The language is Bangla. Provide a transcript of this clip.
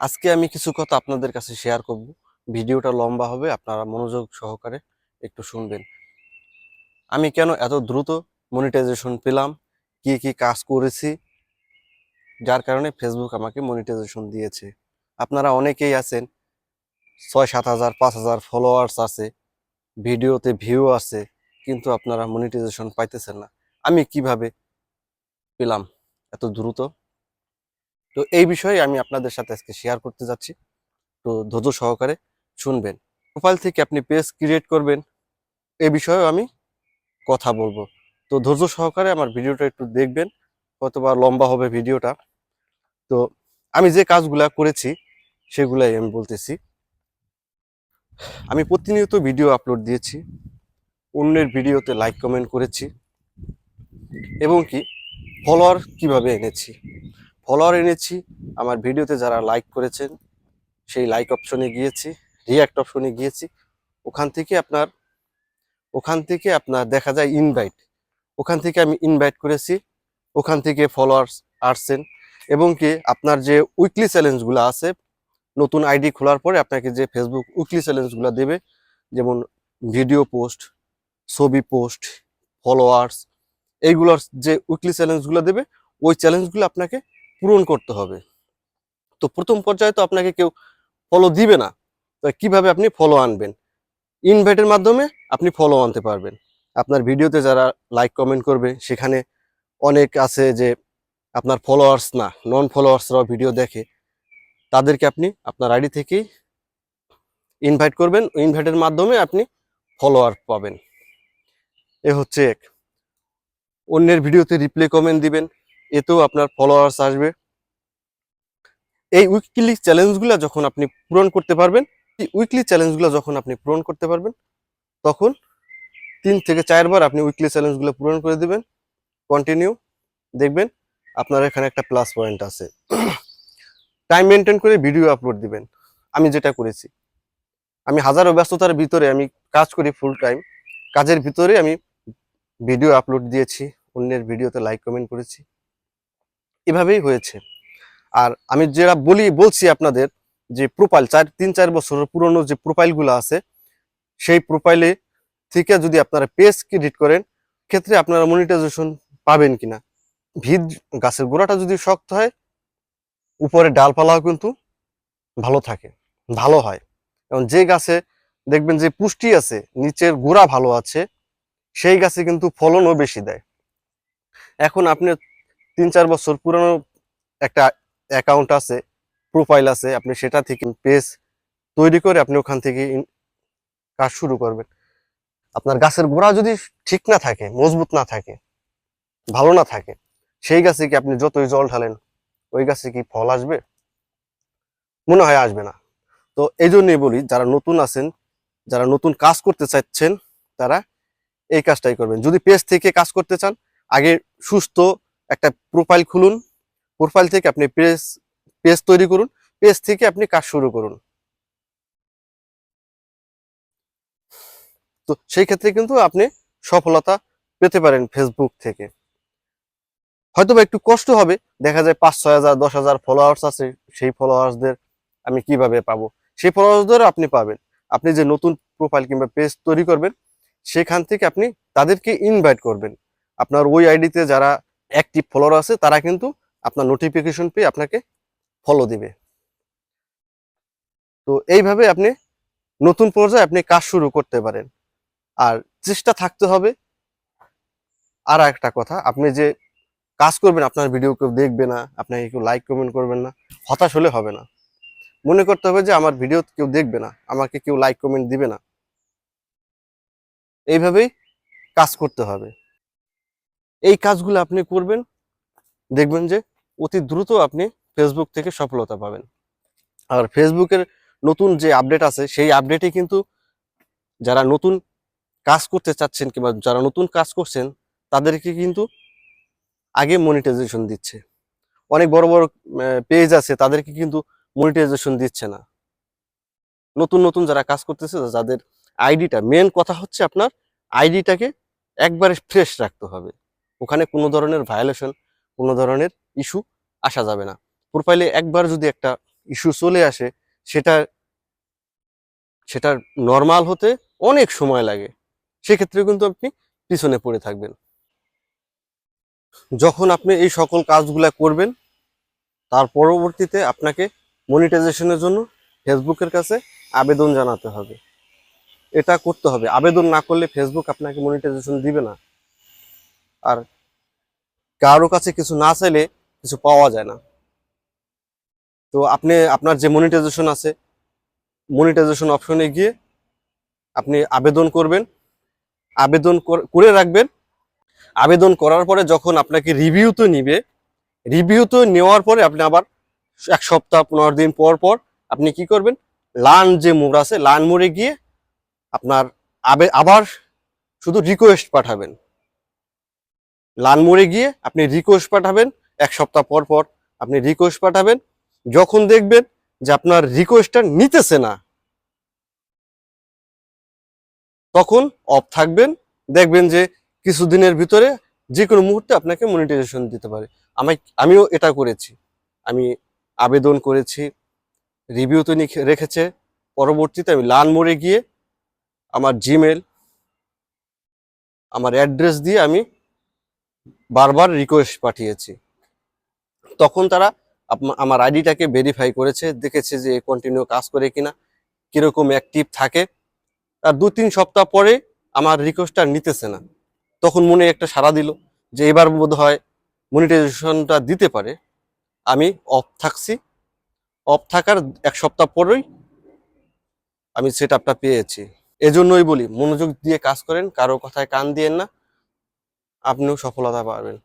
আজকে আমি কিছু কথা আপনাদের কাছে শেয়ার করব। ভিডিওটা লম্বা হবে, আপনারা মনোযোগ সহকারে একটু শুনবেন। আমি কেন এত দ্রুত মনিটাইজেশন পেলাম? কি কি কাজ করেছি? যার কারণে ফেসবুক আমাকে মনিটাইজেশন দিয়েছে। আপনারা অনেকেই আছেন ছয় সাত হাজার, পাঁচ হাজার ফলোয়ার্স আছে, ভিডিওতে ভিউ আছে, কিন্তু আপনারা মনিটাইজেশন পাইতেছেন না। আমি কীভাবে পেলাম এত দ্রুত? তো এই বিষয়ে আমি আপনাদের সাথে আজকে শেয়ার করতে যাচ্ছি। তো ধৈর্য সহকারে শুনবেন। প্রোফাইল থেকে আপনি পেজ ক্রিয়েট করবেন। এ বিষয়েও আমি কথা বলব। তো ধৈর্য সহকারে আমার ভিডিওটা একটু দেখবেন। হয়তোবা লম্বা হবে ভিডিওটা। তো আমি যে কাজগুলা করেছি, সেগুলাই আমি বলতেছি। আমি প্রতিনিয়ত ভিডিও আপলোড দিয়েছি। অন্যের ভিডিওতে লাইক কমেন্ট করেছি। এবং কি ফলোয়ার কীভাবে এনেছি। ফলোয়ার এনেছি, আমার ভিডিওতে যারা লাইক করেছেন, সেই লাইক অপশনে গিয়েছি রিয়াক্ট অপশনে গিয়েছি, ওখান থেকে আপনার, ওখান থেকে আপনার দেখা যায় ইনভাইট ওখান থেকে আমি ইনভাইট করেছি, ওখান থেকে ফলোয়ার্স আসছেন, এবং কি আপনার যে উইকলি চ্যালেঞ্জগুলো আছে, নতুন আইডি খোলার পরে আপনাকে যে ফেসবুক উইকলি চ্যালেঞ্জগুলো দেবে, যেমন ভিডিও পোস্ট ছবি পোস্ট ফলোয়ার্স এইগুলোর যে উইকলি চ্যালেঞ্জগুলো দেবে, ওই চ্যালেঞ্জগুলো আপনাকে পূরণ করতে হবে। তো প্রথম পর্যায়ে তো আপনাকে কেউ ফলো দিবে না। কীভাবে আপনি ফলো আনবেন? ইনভাইটের মাধ্যমে আপনি ফলো আনতে পারবেন। আপনার ভিডিওতে যারা লাইক কমেন্ট করবে, সেখানে অনেক আছে যে আপনার ফলোয়ার্স না নন ফলোয়ার্সরাও ভিডিও দেখে। তাদেরকে আপনি আপনার আইডি থেকেই ইনভাইট করবেন। ইনভাইটের মাধ্যমে আপনি ফলোয়ার পাবেন। এ হচ্ছে এক। অন্যের ভিডিওতে রিপ্লে কমেন্ট দিবেন। এতেও আপনার ফলোয়ার্স আসবে। এই উইকলি চ্যালেঞ্জগুলো যখন আপনি পূরণ করতে পারবেন উইকলি চ্যালেঞ্জগুলো যখন আপনি পূরণ করতে পারবেন, তখন তিন থেকে চারবার আপনি উইকলি চ্যালেঞ্জগুলো পূরণ করে দেবেন। কন্টিনিউ দেখবেন আপনার এখানে একটা প্লাস পয়েন্ট আছে। টাইম মেনটেন করে ভিডিও আপলোড দিবেন। আমি যেটা করেছি, আমি হাজারো ব্যস্ততার ভিতরে আমি কাজ করি ফুল টাইম কাজের ভিতরে আমি ভিডিও আপলোড দিয়েছি, অন্যের ভিডিওতে লাইক কমেন্ট করেছি। এভাবেই হয়েছে। আর আমি যেটা বলি, বলছি আপনাদের যে প্রোফাইল চার, তিন, চার বছরের পুরনো যে প্রোফাইলগুলো আছে, সেই প্রোফাইলে থেকে যদি আপনারা পেজ ক্রিয়েট করেন, ক্ষেত্রে আপনারা মনিটাইজেশন পাবেন কিনা? ভিত গাছের গোড়াটা যদি শক্ত হয়, উপরে ডালপালাও কিন্তু ভালো থাকে, ভালো হয়। এবং যে গাছে দেখবেন যে পুষ্টি আছে, নিচের গোড়া ভালো আছে, সেই গাছে কিন্তু ফলনও বেশি দেয়। এখন আপনি তিন চার বছর পুরনো একটা অ্যাকাউন্ট আছে প্রোফাইল আছে, আপনি সেটা থেকে পেজ তৈরি করে আপনি ওখান থেকে কাজ শুরু করবেন। আপনার গাছের গোড়া যদি ঠিক না থাকে, মজবুত না থাকে, ভালো না থাকে, সেই গাছে কি আপনি যতই জল ঢালেন, ওই গাছে কি ফল আসবে? মনে হয় আসবে না। তো এই জন্যই বলি, যারা নতুন আছেন, যারা নতুন কাজ করতে চাচ্ছেন, তারা এই কাজটাই করবেন। যদি পেজ থেকে কাজ করতে চান, আগে সুস্থ একটা প্রোফাইল খুলুন প্রোফাইল থেকে আপনি পেজ পেজ তৈরি করুন পেজ থেকে আপনি কাজ শুরু করুন। তো সেই ক্ষেত্রে কিন্তু আপনি সফলতা পেতে পারেন ফেসবুক থেকে। হয়তো বা একটু কষ্ট হবে, দেখা যায় পাঁচ, ছয় হাজার, দশ হাজার ফলোয়ার্স আছে, সেই ফলোয়ার্সদের আমি কীভাবে পাবো? সেই ফলোয়ার্সদের আপনি পাবেন। আপনি যে নতুন প্রোফাইল কিংবা পেজ তৈরি করবেন, সেখান থেকে আপনি তাদেরকে ইনভাইট করবেন। আপনার ওই আইডিতে যারা অ্যাক্টিভ ফলোয়ার আছে, তারা কিন্তু আপনার নোটিফিকেশন পেয়ে আপনাকে ফলো দিবে। তো এইভাবে আপনি নতুন পর্যায়ে আপনি কাজ শুরু করতে পারেন। আর চেষ্টা থাকতে হবে। আর একটা কথা, আপনি যে কাজ করবেন, আপনার ভিডিও কেউ দেখবে না, আপনাকে কেউ লাইক কমেন্ট করবেন না, হতাশ হলে হবে না। মনে করতে হবে যে আমার ভিডিও কেউ দেখবে না, আমাকে কেউ লাইক কমেন্ট দিবে না। এইভাবেই কাজ করতে হবে। এই কাজগুলো আপনি করবেন, দেখবেন যে অতি দ্রুত আপনি ফেসবুক থেকে সফলতা পাবেন। আর ফেসবুকের নতুন যে আপডেট আছে, সেই আপডেটে কিন্তু যারা নতুন কাজ করতে চাচ্ছেন কিংবা যারা নতুন কাজ করছেন, তাদেরকে কিন্তু আগে মনিটাইজেশন দিচ্ছে। অনেক বড় বড় পেজ আছে, তাদেরকে কিন্তু মনিটাইজেশন দিচ্ছে না। নতুন নতুন যারা কাজ করতেছে, যাদের আইডিটা মেন কথা হচ্ছে আপনার আইডিটাকে একবারে ফ্রেশ রাখতে হবে। ওখানে কোনো ধরনের ভায়োলেশন কোনো ধরনের ইস্যু আসা যাবে না। প্রোফাইলে একবার যদি একটা ইস্যু চলে আসে, সেটা সেটা নর্মাল হতে অনেক সময় লাগে। সেক্ষেত্রে কিন্তু আপনি পিছনে পড়ে থাকবেন। যখন আপনি এই সকল কাজগুলা করবেন, তার পরবর্তীতে আপনাকে মনিটাইজেশনের জন্য ফেসবুকের কাছে আবেদন জানাতে হবে। এটা করতে হবে। আবেদন না করলে ফেসবুক আপনাকে মনিটাইজেশন দিবে না। আর কারও কাছে কিছু না চাইলে কিছু পাওয়া যায় না। তো আপনি, আপনার যে মনিটাইজেশন আছে মনিটাইজেশন অপশনে গিয়ে আপনি আবেদন করবেন। আবেদন কর- রাখবেন। আবেদন করার পরে যখন আপনাকে রিভিউতে নিবে রিভিউ তো নেওয়ার পরে আপনি আবার এক সপ্তাহ, পনেরো দিন পর পর আপনি কি করবেন? লান যে মোড় আছে লান মোড়ে গিয়ে আপনার আবে, আবার শুধু রিকোয়েস্ট পাঠাবেন। লান মোড়ে গিয়ে আপনি রিকোয়েস্ট পাঠাবেন, এক সপ্তাহ পর পর আপনি রিকোয়েস্ট পাঠাবেন। যখন দেখবেন যে আপনার রিকোয়েস্টটা নিতেছে না, তখন অফ থাকবেন। দেখবেন যে কিছুদিনের ভিতরে যে কোনো মুহূর্তে আপনাকে মনিটাইজেশন দিতে পারে। আমি, আমিও এটা করেছি। আমি আবেদন করেছি রিভিউতে রেখেছে। পরবর্তীতে আমি লান মোড়ে গিয়ে আমার জিমেল আমার অ্যাড্রেস দিয়ে আমি বারবার রিকোয়েস্ট পাঠিয়েছি। তখন তারা আমার আইডিটাকে ভেরিফাই করেছে, দেখেছে যে কন্টিনিউ কাজ করে কিনা, কীরকম অ্যাক্টিভ থাকে। আর দু তিন সপ্তাহ পরে আমার রিকোয়েস্টটা নিতেছে না। তখন মনে একটা সাড়া দিল যে এবার বোধ হয় মনিটাইজেশনটা দিতে পারে। আমি অফ থাকছি। অফ থাকার এক সপ্তাহ পরেই আমি সেট আপটা পেয়েছি। এজন্যই বলি, মনোযোগ দিয়ে কাজ করেন, কারও কথায় কান দিয়েন না। আপনিও সফলতা পাবেন।